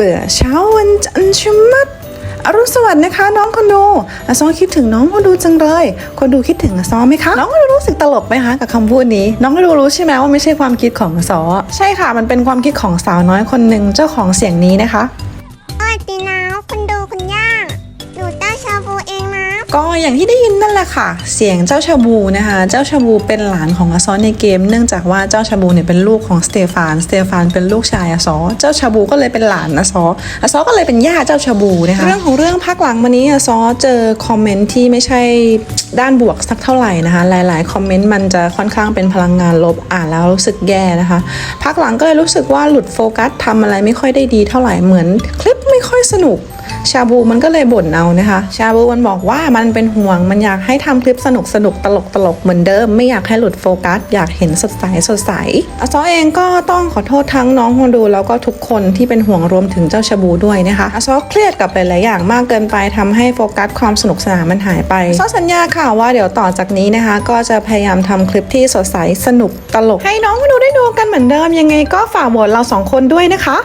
บื่อเช้าวันจันทร์ชมัดอรุณสวัสดิ์นะคะ น้องคนดูอาซอคิดถึงน้องคนดูจังเลย คนดูคิดถึงอาซอไหมคะ น้องคนดูรู้สึกตลกไหมคะกับคำพูดนี้ น้องคนดูรู้ใช่ไหมว่าไม่ใช่ความคิดของอาซอใช่ค่ะ มันเป็นความคิดของสาวน้อยคนหนึ่งเจ้าของเสียงนี้นะคะสวัสดีนะคนดูคน ก็อย่างที่ได้ยินนั่นแหละค่ะ เสียงเจ้าชาบูนะคะ เจ้าชาบูเป็นหลานของอาซอในเกม เนื่องจากว่าเจ้าชาบูเนี่ยเป็นลูกของสเตฟาน สเตฟานเป็นลูกชายอาซอ เจ้าชาบูก็เลยเป็นหลานอาซอ อาซอก็เลยเป็นย่าเจ้าชาบูนะคะ เรื่องของเรื่องพักหลังมานี้อาซอเจอคอมเมนต์ที่ไม่ใช่ด้านบวกสักเท่าไหร่นะคะ หลาย ๆ คอมเมนต์มันจะค่อนข้างเป็นพลังงานลบอ่านแล้วรู้สึกแย่นะคะ พักหลังก็เลยรู้สึกว่าหลุดโฟกัสทำอะไรไม่ค่อยได้ดีเท่าไหร่ เหมือนคลิปไม่ค่อยสนุก ชาบูมันก็เลยบ่นเอานะคะ ชาบูมันบอกว่ามันเป็นห่วง มันอยากให้ทำคลิปสนุกสนุกตลกตลกเหมือนเดิม ไม่อยากให้หลุดโฟกัส อยากเห็นสดใสสดใสอาซอเองก็ต้องขอโทษทั้งน้องคนดูแล้วก็ทุกคนที่เป็นห่วงรวมถึงเจ้าชาบูด้วยนะคะอาซอเครียดกับหลายๆอย่างมากเกินไปทำให้โฟกัสความสนุกสนานมันหายไปซอสัญญาค่ะว่าเดี๋ยวต่อจากนี้นะคะ ก็จะพยายามทำคลิปที่สดใสสนุกตลก ให้น้องคนดูได้ดูกันเหมือนเดิมยังไงก็ฝากโหวตเราสองคนด้วยนะคะ